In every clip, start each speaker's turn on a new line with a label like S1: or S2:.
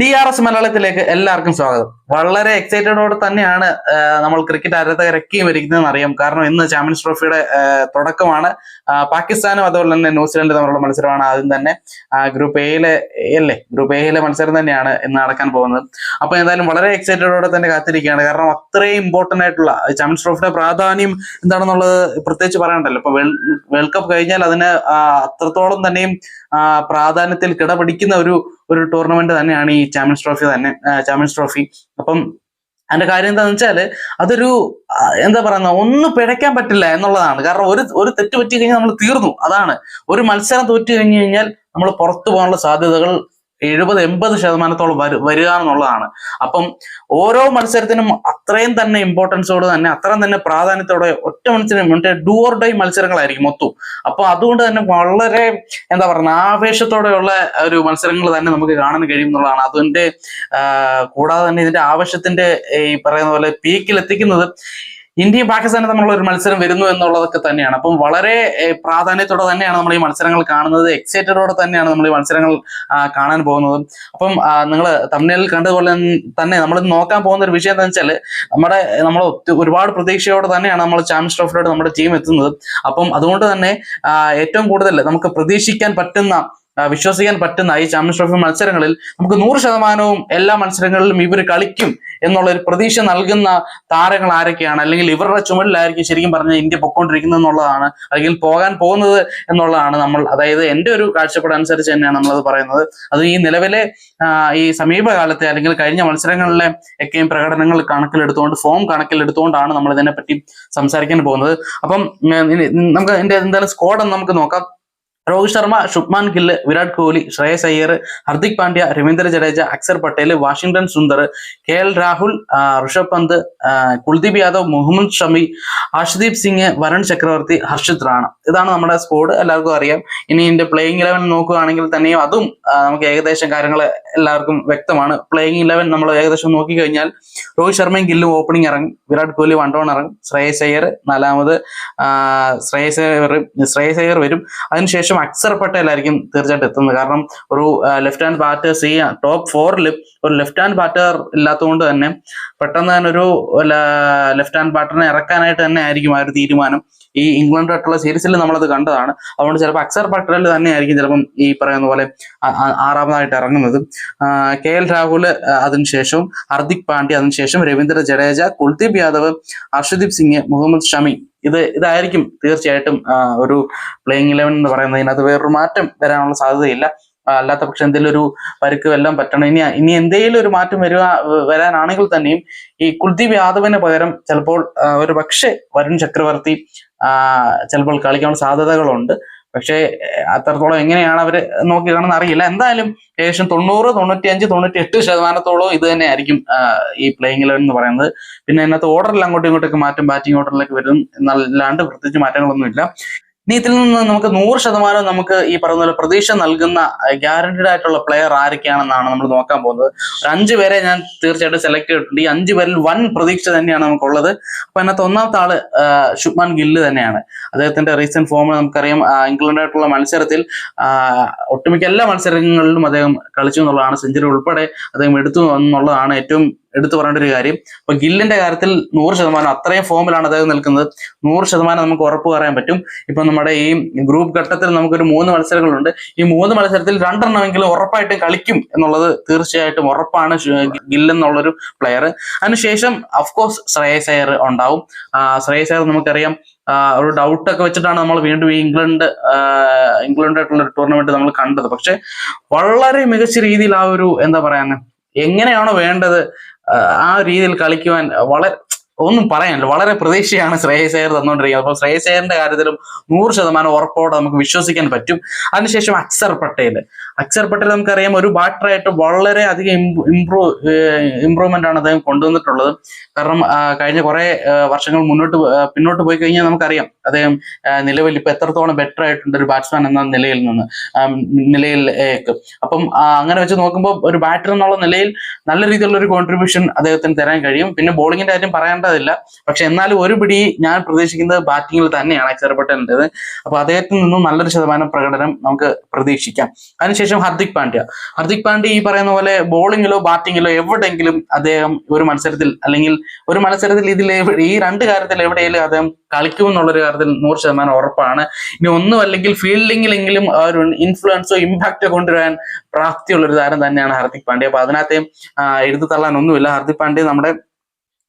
S1: D R S മലയാളത്തിലേക്ക് എല്ലാവർക്കും സ്വാഗതം. വളരെ എക്സൈറ്റഡോടെ തന്നെയാണ് നമ്മൾ ക്രിക്കറ്റ് ആരാധകരൊക്കെയും ഇരിക്കുന്നതെന്ന് അറിയാം. കാരണം ഇന്ന് ചാമ്പ്യൻസ് ട്രോഫിയുടെ തുടക്കമാണ്. പാകിസ്ഥാനും അതുപോലെ തന്നെ ന്യൂസിലൻഡ് തമ്മിലുള്ള മത്സരമാണ് ആദ്യം തന്നെ. ഗ്രൂപ്പ് എയിലെ അല്ലേ ഗ്രൂപ്പ് എയിലെ മത്സരം തന്നെയാണ് ഇന്ന് നടക്കാൻ പോകുന്നത്. അപ്പൊ എന്തായാലും വളരെ എക്സൈറ്റഡോടെ തന്നെ കാത്തിരിക്കുകയാണ്. കാരണം അത്രയും ഇമ്പോർട്ടന്റ് ആയിട്ടുള്ള ചാമ്പ്യൻസ് ട്രോഫിയുടെ പ്രാധാന്യം എന്താണെന്നുള്ളത് പ്രത്യേകിച്ച് പറയണ്ടല്ലോ. ഇപ്പൊ വേൾഡ് കപ്പ് കഴിഞ്ഞാൽ അതിന് അത്രത്തോളം തന്നെയും പ്രാധാന്യത്തിൽ കിടപിടിക്കുന്ന ഒരു ഒരു ടൂർണമെന്റ് തന്നെയാണ് ഈ ചാമ്പ്യൻസ് ട്രോഫി തന്നെ ചാമ്പ്യൻസ് ട്രോഫി അപ്പം അതിന്റെ കാര്യം എന്താണെന്ന് വെച്ചാൽ അതൊരു എന്താ പറയുന്ന ഒന്ന് പിഴയ്ക്കാൻ പറ്റില്ല എന്നുള്ളതാണ്. കാരണം ഒരു ഒരു തെറ്റ് പറ്റി കഴിഞ്ഞാൽ നമ്മൾ തീർന്നു. അതാണ്. ഒരു മത്സരം തോറ്റു കഴിഞ്ഞു കഴിഞ്ഞാൽ നമ്മൾ പുറത്തു പോകാനുള്ള സാധ്യതകൾ എഴുപത് എൺപത് ശതമാനത്തോളം വരു വരിക എന്നുള്ളതാണ്. അപ്പം ഓരോ മത്സരത്തിനും അത്രയും തന്നെ ഇമ്പോർട്ടൻസോട് തന്നെ അത്രയും തന്നെ പ്രാധാന്യത്തോടെ ഒറ്റ മത്സരം മറ്റേ ഡു ഓർ ഡൈ മത്സരങ്ങളായിരിക്കും മൊത്തം. അപ്പൊ അതുകൊണ്ട് തന്നെ വളരെ എന്താ പറയുക ആവേശത്തോടെയുള്ള ഒരു മത്സരങ്ങൾ തന്നെ നമുക്ക് കാണാൻ കഴിയും എന്നുള്ളതാണ്. അതിന്റെ കൂടാതെ തന്നെ ഇതിന്റെ ആവശ്യത്തിന്റെ ഈ പറയുന്ന പോലെ പീക്കിൽ എത്തിക്കുന്നത് ഇന്ത്യയും പാകിസ്ഥാനും തമ്മിലുള്ള ഒരു മത്സരം വരുന്നു എന്നുള്ളതൊക്കെ തന്നെയാണ്. അപ്പം വളരെ പ്രാധാന്യത്തോടെ തന്നെയാണ് നമ്മൾ ഈ മത്സരങ്ങൾ കാണുന്നത്. എക്സൈറ്റഡോടെ തന്നെയാണ് നമ്മൾ ഈ മത്സരങ്ങൾ കാണാൻ പോകുന്നത്. അപ്പം നിങ്ങൾ തമിഴിൽ കണ്ടതുപോലെ തന്നെ നമ്മൾ നോക്കാൻ പോകുന്ന ഒരു വിഷയം എന്താണെന്ന് വെച്ചാൽ നമ്മുടെ നമ്മൾ ഒരുപാട് പ്രതീക്ഷയോടെ തന്നെയാണ് നമ്മൾ ചാമ്പ്യൻസ് ട്രോഫിയോട് നമ്മുടെ ടീം എത്തുന്നത്. അപ്പം അതുകൊണ്ട് തന്നെ ഏറ്റവും കൂടുതൽ നമുക്ക് പ്രതീക്ഷിക്കാൻ പറ്റുന്ന വിശ്വസിക്കാൻ പറ്റുന്ന ഈ ചാമ്പ്യൻസ് ട്രോഫി മത്സരങ്ങളിൽ നമുക്ക് നൂറ് ശതമാനവും എല്ലാ മത്സരങ്ങളിലും ഇവർ കളിക്കും എന്നുള്ള ഒരു പ്രതീക്ഷ നൽകുന്ന താരങ്ങൾ ആരൊക്കെയാണ്? അല്ലെങ്കിൽ ഇവരുടെ ചുമലിലായിരിക്കും ശരിക്കും പറഞ്ഞാൽ ഇന്ത്യ പൊക്കോണ്ടിരിക്കുന്നത് എന്നുള്ളതാണ്. അല്ലെങ്കിൽ പോകാൻ പോകുന്നത് എന്നുള്ളതാണ് നമ്മൾ അതായത് എന്റെ ഒരു കാഴ്ചപ്പാട് അനുസരിച്ച് തന്നെയാണ് നമ്മളത് പറയുന്നത്. അത് ഈ നിലവിലെ ഈ സമീപകാലത്തെ അല്ലെങ്കിൽ കഴിഞ്ഞ മത്സരങ്ങളിലെ ഒക്കെയും പ്രകടനങ്ങൾ കണക്കിലെടുത്തുകൊണ്ട് ഫോം കണക്കിലെടുത്തുകൊണ്ടാണ് നമ്മൾ ഇതിനെപ്പറ്റി സംസാരിക്കാൻ പോകുന്നത്. അപ്പം നമുക്ക് എന്റെ എന്തായാലും സ്കോഡ് നമുക്ക് നോക്കാം. Rohit Sharma Shubman Gill Virat Kohli Shreyas Iyer Hardik Pandya Ravindra Jadeja Axar Patel Washington Sundar K L Rahul Rishabh Pant Kuldeep Yadav Muhammad Shami Harshdeep Singh Varun Chakravarthy Harshit Rana. ഇതാണ് നമ്മുടെ സ്കോഡ്. എല്ലാവർക്കും അറിയാം. ഇനി ഇതിന്റെ പ്ലേയിങ് ഇലവൻ നോക്കുകയാണെങ്കിൽ തന്നെയും അതും നമുക്ക് ഏകദേശം കാര്യങ്ങൾ എല്ലാവർക്കും വ്യക്തമാണ്. പ്ലേയിങ് ഇലവൻ നമ്മൾ ഏകദേശം നോക്കിക്കഴിഞ്ഞാൽ രോഹിത് ശർമ്മയും ഗില്ലും ഓപ്പണിംഗ് ഇറങ്ങും. വിരാട് കോഹ്ലി വൺ ഡൗൺ ഇറങ്ങും. ശ്രേയസ് അയ്യർ നാലാമത് ശ്രേയസ് അയ്യർ ശ്രേയസ് അയ്യർ വരും. അതിനുശേഷം അക്സർ പട്ടേലായിരിക്കും തീർച്ചയായിട്ടും എത്തുന്നത്. കാരണം ഒരു ലെഫ്റ്റ് ഹാൻഡ് ബാറ്റേഴ്സ് ഈ ടോപ്പ് ഫോറിൽ ഒരു ലെഫ്റ്റ് ഹാൻഡ് ബാറ്റർ ഇല്ലാത്തതുകൊണ്ട് തന്നെ പെട്ടെന്ന് തന്നെ ഒരു ലെഫ്റ്റ് ഹാൻഡ് ബാറ്ററിനെ ഇറക്കാനായിട്ട് തന്നെ ആയിരിക്കും ആ ഒരു തീരുമാനം. ഈ ഇംഗ്ലണ്ടായിട്ടുള്ള സീരീസിൽ നമ്മളത് കണ്ടതാണ്. അതുകൊണ്ട് ചിലപ്പോൾ അക്സർ പട്ടേൽ തന്നെ ആയിരിക്കും ചിലപ്പം ഈ പറയുന്ന പോലെ ആറാമതായിട്ട് ഇറങ്ങുന്നത്. കെ എൽ രാഹുൽ അതിനുശേഷവും ഹർദിക് പാണ്ഡ്യ അതിനുശേഷം രവീന്ദ്ര ജഡേജ കുൽദീപ് യാദവ് ഹർഷദീപ് സിംഗ് മുഹമ്മദ് ഷമി ഇത് ഇതായിരിക്കും തീർച്ചയായിട്ടും ഒരു പ്ലേയിങ് ഇലവൻ എന്ന് പറയുന്നത്. ഇതിനകത്ത് വേറൊരു മാറ്റം വരാനുള്ള സാധ്യതയില്ല. അല്ലാത്ത പക്ഷെ എന്തെങ്കിലും ഒരു പരുക്ക് വെല്ലാം പറ്റണം. ഇനി ഇനി എന്തെങ്കിലും ഒരു മാറ്റം വരുക വരാനാണെങ്കിൽ തന്നെയും ഈ കുൽദീപ് യാദവിന് പകരം ചിലപ്പോൾ ഒരു പക്ഷേ വരുൺ ചക്രവർത്തി ചിലപ്പോൾ കളിക്കാനുള്ള സാധ്യതകളുണ്ട്. പക്ഷേ അത്രത്തോളം എങ്ങനെയാണ് അവർ നോക്കി കാണുന്ന അറിയില്ല. എന്തായാലും ഏകദേശം തൊണ്ണൂറ് തൊണ്ണൂറ്റി അഞ്ച് തൊണ്ണൂറ്റി എട്ട് ശതമാനത്തോളം ഇത് തന്നെ ആയിരിക്കും ഈ പ്ലേയിങ് ഇലവൻ എന്ന് പറയുന്നത്. പിന്നെ അതിനകത്ത് ഓർഡറിൽ അങ്ങോട്ടും ഇങ്ങോട്ടൊക്കെ മാറ്റം ബാറ്റിംഗ് ഓർഡറിലേക്ക് വരും എന്നല്ലാണ്ട് പ്രത്യേകിച്ച് മാറ്റങ്ങളൊന്നുമില്ല. ഇനി ഇതിൽ നിന്ന് നമുക്ക് നൂറ് ശതമാനം നമുക്ക് ഈ പറയുന്ന പോലെ പ്രതീക്ഷ നൽകുന്ന ഗ്യാരണ്ടീഡ് ആയിട്ടുള്ള പ്ലെയർ ആരൊക്കെയാണെന്നാണ് നമ്മൾ നോക്കാൻ പോകുന്നത്. ഒരു അഞ്ച് പേരെ ഞാൻ തീർച്ചയായിട്ടും സെലക്ട് ചെയ്തിട്ടുണ്ട്. ഈ അഞ്ച് പേരിൽ വൻ പ്രതീക്ഷ തന്നെയാണ് നമുക്കുള്ളത്. അപ്പൊ അതിനകത്ത് ഒന്നാമത്തെ ആൾ ശുഭ്മാൻ ഗില്ല് തന്നെയാണ്. അദ്ദേഹത്തിന്റെ റീസെന്റ് ഫോമിൽ നമുക്കറിയാം. ഇംഗ്ലണ്ടായിട്ടുള്ള മത്സരത്തിൽ ഒട്ടുമിക്ക എല്ലാ മത്സരങ്ങളിലും അദ്ദേഹം കളിച്ചു എന്നുള്ളതാണ്. സെഞ്ചുറി ഉൾപ്പെടെ അദ്ദേഹം എടുത്തു എന്നുള്ളതാണ് ഏറ്റവും എടുത്തു പറയേണ്ട ഒരു കാര്യം. അപ്പൊ ഗില്ലിന്റെ കാര്യത്തിൽ നൂറ് ശതമാനം അത്രയും ഫോമിലാണ് അദ്ദേഹം നിൽക്കുന്നത്. നൂറ് ശതമാനം നമുക്ക് ഉറപ്പ് പറയാൻ പറ്റും. ഇപ്പൊ നമ്മുടെ ഈ ഗ്രൂപ്പ് ഘട്ടത്തിൽ നമുക്കൊരു മൂന്ന് മത്സരങ്ങളുണ്ട്. ഈ മൂന്ന് മത്സരത്തിൽ രണ്ടെണ്ണമെങ്കിലും ഉറപ്പായിട്ടും കളിക്കും എന്നുള്ളത് തീർച്ചയായിട്ടും ഉറപ്പാണ് ഗില്ലെന്നുള്ളൊരു പ്ലെയർ അതിനുശേഷം അഫ്കോഴ്സ് ശ്രേയസ് അയർ ഉണ്ടാവും. ശ്രേയസ് അയർ നമുക്കറിയാം ഒരു ഡൗട്ട് ഒക്കെ വെച്ചിട്ടാണ് നമ്മൾ വീണ്ടും ഈ ഇംഗ്ലണ്ട് ഇംഗ്ലണ്ടായിട്ടുള്ള ടൂർണമെന്റ് നമ്മൾ കണ്ടത്. പക്ഷെ വളരെ മികച്ച രീതിയിൽ ആ ഒരു എന്താ പറയാ എങ്ങനെയാണോ വേണ്ടത് ആ, രീതിയിൽ കളിക്കുവാൻ വളരെ ഒന്നും പറയാനില്ല. വളരെ പ്രതീക്ഷയാണ് ശ്രേയസ് അയ്യർ തന്നുകൊണ്ടിരിക്കുന്നത് അപ്പോൾ ശ്രേയസ് അയ്യറിന്റെ കാര്യത്തിലും നൂറ് ശതമാനം ഉറപ്പോടെ നമുക്ക് വിശ്വസിക്കാൻ പറ്റും. അതിനുശേഷം അക്സർ പട്ടേൽ അക്സർ പട്ടേൽ നമുക്കറിയാം ഒരു ബാറ്ററായിട്ട് വളരെ അധികം ഇംപ്രൂവ് ഇംപ്രൂവ്മെന്റ് ആണ് അദ്ദേഹം കൊണ്ടുവന്നിട്ടുള്ളത്. കാരണം കഴിഞ്ഞ കുറെ വർഷങ്ങൾ മുന്നോട്ട് പിന്നോട്ട് പോയി കഴിഞ്ഞാൽ നമുക്കറിയാം അദ്ദേഹം നിലവിൽ ഇപ്പൊ എത്രത്തോളം ബെറ്റർ ആയിട്ടുണ്ട് ഒരു ബാറ്റ്സ്മാൻ എന്ന നിലയിൽ നിന്ന് നിലയിൽ അപ്പം അങ്ങനെ വെച്ച് നോക്കുമ്പോൾ ഒരു ബാറ്റർ എന്നുള്ള നിലയിൽ നല്ല രീതിയിലുള്ള ഒരു കോൺട്രിബ്യൂഷൻ അദ്ദേഹത്തിന് തരാൻ കഴിയും. പിന്നെ ബോളിങ്ങിന്റെ കാര്യം പറയേണ്ട പറയേണ്ടതില്ല പക്ഷെ എന്നാലും ഒരു പിടി ഞാൻ പ്രതീക്ഷിക്കുന്നത് ബാറ്റിങ്ങിൽ തന്നെയാണ് അക്ഷർ പട്ടേലിന്റെത് അപ്പൊ അദ്ദേഹത്തിൽ നിന്നും നല്ലൊരു ശതമാനം പ്രകടനം നമുക്ക് പ്രതീക്ഷിക്കാം. അതിനുശേഷം ഹർദിക് പാണ്ഡ്യ. ഹർദിക് പാണ്ഡ്യ ഈ പറയുന്ന പോലെ ബോളിങ്ങിലോ ബാറ്റിങ്ങിലോ എവിടെയെങ്കിലും അദ്ദേഹം ഒരു മത്സരത്തിൽ അല്ലെങ്കിൽ ഒരു മത്സരത്തിൽ ഇതിൽ ഈ രണ്ട് കാര്യത്തിൽ എവിടെയെങ്കിലും അദ്ദേഹം കളിക്കുമെന്നുള്ളൊരു കാര്യത്തിൽ നൂറ് ശതമാനം ഉറപ്പാണ്. ഇനി ഒന്നും അല്ലെങ്കിൽ ഫീൽഡിങ്ങിലെങ്കിലും ആ ഒരു ഇൻഫ്ലുവൻസോ ഇമ്പാക്റ്റോ കൊണ്ടുവരാൻ പ്രാപ്തിയുള്ള ഒരു താരം തന്നെയാണ് ഹർദിക് പാണ്ഡ്യ. അപ്പൊ അതിനകത്തെയും എഴുതി ഒന്നുമില്ല. ഹാർദിക് പാണ്ഡ്യ നമ്മുടെ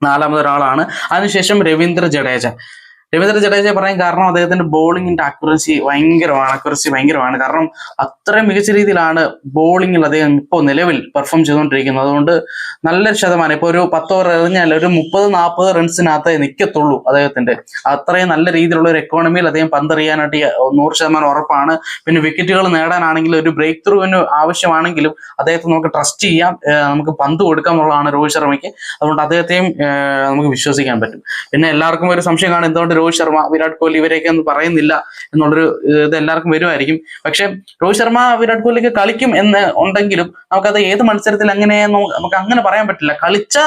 S1: നാലാമതൊരാളാണ്. അതിനുശേഷം രവീന്ദ്ര ജഡേജ. രവീന്ദ്ര ജഡേജയെ പറയാൻ കാരണം അദ്ദേഹത്തിന്റെ ബോളിങ്ങിന്റെ അക്യുറസി ഭയങ്കരമാണ് അക്യുറസി ഭയങ്കരമാണ്. കാരണം അത്രയും മികച്ച രീതിയിലാണ് ബോളിങ്ങിൽ അദ്ദേഹം ഇപ്പോൾ നിലവിൽ പെർഫോം ചെയ്തുകൊണ്ടിരിക്കുന്നത്. അതുകൊണ്ട് നല്ലൊരു ശതമാനം. ഇപ്പൊ ഒരു പത്ത് ഓവർ എറിഞ്ഞാൽ ഒരു മുപ്പത് നാൽപ്പത് റൺസിനകത്ത് നിൽക്കത്തുള്ളൂ അദ്ദേഹത്തിന്റെ. അത്രയും നല്ല രീതിയിലുള്ള ഒരു എക്കോണമിയിൽ അദ്ദേഹം പന്തെറിയാനായിട്ട് നൂറ് ശതമാനം ഉറപ്പാണ്. പിന്നെ വിക്കറ്റുകൾ നേടാനാണെങ്കിൽ ഒരു ബ്രേക്ക് ത്രൂവിന് ആവശ്യമാണെങ്കിലും അദ്ദേഹത്തെ നമുക്ക് ട്രസ്റ്റ് ചെയ്യാം. നമുക്ക് പന്ത് കൊടുക്കാം എന്നുള്ളതാണ് രോഹിത് ശർമ്മയ്ക്ക്. അതുകൊണ്ട് അദ്ദേഹത്തെയും നമുക്ക് വിശ്വസിക്കാൻ പറ്റും. പിന്നെ എല്ലാവർക്കും ഒരു സംശയം കാണും. എന്തുകൊണ്ട് രോഹിത് ശർമ്മ വിരാട് കോഹ്ലി ഇവരെയൊക്കെ ഒന്നും പറയുന്നില്ല എന്നുള്ളൊരു ഇത് എല്ലാവർക്കും വരുമായിരിക്കും. പക്ഷെ രോഹിത് ശർമ്മ വിരാട് കോഹ്ലിക്ക് കളിക്കും എന്ന് ഉണ്ടെങ്കിലും നമുക്കത് ഏത് മത്സരത്തിൽ അങ്ങനെ നമുക്ക് അങ്ങനെ പറയാൻ പറ്റില്ല. കളിച്ച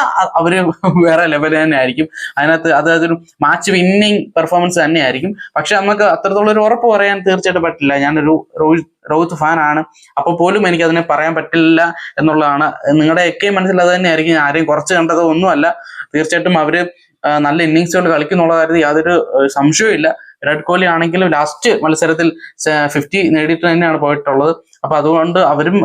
S1: അവർ വേറെ ലെവൽ തന്നെ ആയിരിക്കും. അതിനകത്ത് അത് അതൊരു മാച്ച് വിന്നിങ് പെർഫോമൻസ് തന്നെയായിരിക്കും. പക്ഷെ നമുക്ക് അത്രത്തോളം ഒരു ഉറപ്പ് പറയാൻ തീർച്ചയായിട്ടും പറ്റില്ല. ഞാനൊരു രോഹിത് രോഹിത് ആണ്. അപ്പൊ പോലും എനിക്ക് അതിനെ പറയാൻ പറ്റില്ല എന്നുള്ളതാണ്. നിങ്ങളുടെ ഒക്കെ മനസ്സിൽ അത് തന്നെയായിരിക്കും. ആരെയും കുറച്ച് കണ്ടത് ഒന്നുമല്ല. തീർച്ചയായിട്ടും അവർ നല്ല ഇന്നിങ്സുകൾ കളിക്കുന്നുള്ള കാര്യത്തിൽ യാതൊരു സംശയവും വിരാട് കോഹ്ലി ആണെങ്കിലും ലാസ്റ്റ് മത്സരത്തിൽ ഫിഫ്റ്റി നേടിയിട്ട് തന്നെയാണ് പോയിട്ടുള്ളത്. അപ്പൊ അതുകൊണ്ട് അവരും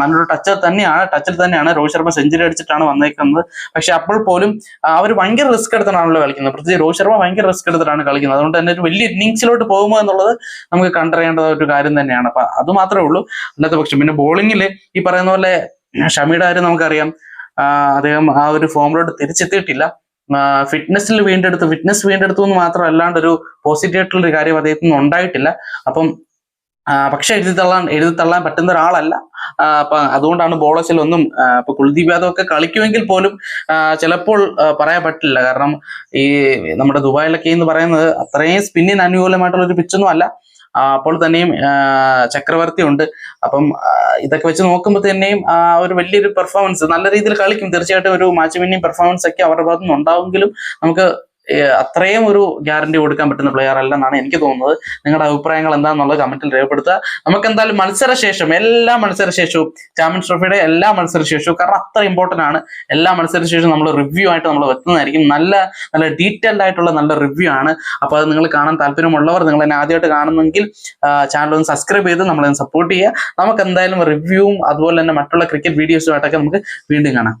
S1: നല്ലൊരു ടച്ചിൽ തന്നെയാണ് ടച്ചിൽ തന്നെയാണ് രോഹിത് ശർമ്മ സെഞ്ചുറി അടിച്ചിട്ടാണ് വന്നേക്കുന്നത്. പക്ഷെ അപ്പോൾ പോലും അവർ ഭയങ്കര റിസ്ക് എടുത്തിട്ടാണല്ലോ കളിക്കുന്നത്. പ്രത്യേകിച്ച് രോഹിത് ശർമ്മ ഭയങ്കര റിസ്ക് എടുത്തിട്ടാണ് കളിക്കുന്നത്. അതുകൊണ്ട് തന്നെ ഒരു വലിയ ഇന്നിങ്സിലോട്ട് പോകുമോ എന്നുള്ളത് നമുക്ക് കണ്ടറിയേണ്ട ഒരു കാര്യം തന്നെയാണ്. അപ്പൊ അത് മാത്രമേ ഉള്ളൂ. അല്ലാത്ത പക്ഷം പിന്നെ ബോളിങ്ങിൽ ഈ പറയുന്ന പോലെ ഷമിയുടെ കാര്യം നമുക്കറിയാം. അദ്ദേഹം ആ ഒരു ഫോമിലോട്ട് തിരിച്ചെത്തിയിട്ടില്ല. ഫിറ്റ്നസ്സിൽ വീണ്ടെടുത്തു. ഫിറ്റ്നസ് വീണ്ടെടുത്തു എന്ന് മാത്രം അല്ലാണ്ട് ഒരു പോസിറ്റീവ് ആയിട്ടുള്ള കാര്യം അദ്ദേഹത്തിന് ഉണ്ടായിട്ടില്ല. അപ്പം പക്ഷെ എഴുതി തള്ളാൻ എഴുതി തള്ളാൻ പറ്റുന്ന ഒരാളല്ല. അപ്പൊ അതുകൊണ്ടാണ് ബോളേഴ്സിൽ ഒന്നും ഇപ്പൊ കുൽദീപ് യാദവ് ഒക്കെ കളിക്കുമെങ്കിൽ പോലും ചിലപ്പോൾ പറയാൻ പറ്റില്ല. കാരണം ഈ നമ്മുടെ ദുബായിലൊക്കെ എന്ന് പറയുന്നത് അത്രയും സ്പിന്നിന് അനുകൂലമായിട്ടുള്ള ഒരു പിച്ചൊന്നും അല്ല. അപ്പോൾ തന്നെയും ചക്രവർത്തി ഉണ്ട്. അപ്പം ഇതൊക്കെ വെച്ച് നോക്കുമ്പോൾ തന്നെയും ഒരു വലിയൊരു പെർഫോമൻസ് നല്ല രീതിയിൽ കളിക്കും. തീർച്ചയായിട്ടും ഒരു മാച്ച് വിന്നിങ് പെർഫോമൻസ് ഒക്കെ അവരുടെ ഭാഗത്തുനിന്ന് ഉണ്ടാവുമെങ്കിലും നമുക്ക് അത്രയും ഒരു ഗ്യാരണ്ടി കൊടുക്കാൻ പറ്റുന്ന പ്ലെയർ അല്ലെന്നാണ് എനിക്ക് തോന്നുന്നത്. നിങ്ങളുടെ അഭിപ്രായങ്ങൾ എന്താണെന്നുള്ളത് കമന്റിൽ രേഖപ്പെടുത്തുക. നമുക്ക് എന്തായാലും മത്സരശേഷം എല്ലാ മത്സരശേഷവും ചാമ്പ്യൻസ് ട്രോഫിയുടെ എല്ലാ മത്സരശേഷവും കാരണം അത്ര ഇമ്പോർട്ടന്റ് ആണ്. എല്ലാ മത്സരശേഷവും നമ്മൾ റിവ്യൂ ആയിട്ട് നമ്മൾ വെക്കുന്നതായിരിക്കും. നല്ല നല്ല ഡീറ്റെയിൽഡ് ആയിട്ടുള്ള നല്ല റിവ്യൂ ആണ്. അപ്പോൾ അത് നിങ്ങൾ കാണാൻ താല്പര്യമുള്ളവർ നിങ്ങൾ എന്നെ ആദ്യമായിട്ട് കാണുന്നെങ്കിൽ ചാനൽ ഒന്ന് സബ്സ്ക്രൈബ് ചെയ്ത് നമ്മളെ സപ്പോർട്ട് ചെയ്യുക. നമുക്ക് എന്തായാലും റിവ്യൂവും അതുപോലെ തന്നെ മറ്റുള്ള ക്രിക്കറ്റ് വീഡിയോസുമായിട്ടൊക്കെ നമുക്ക് വീണ്ടും കാണാം.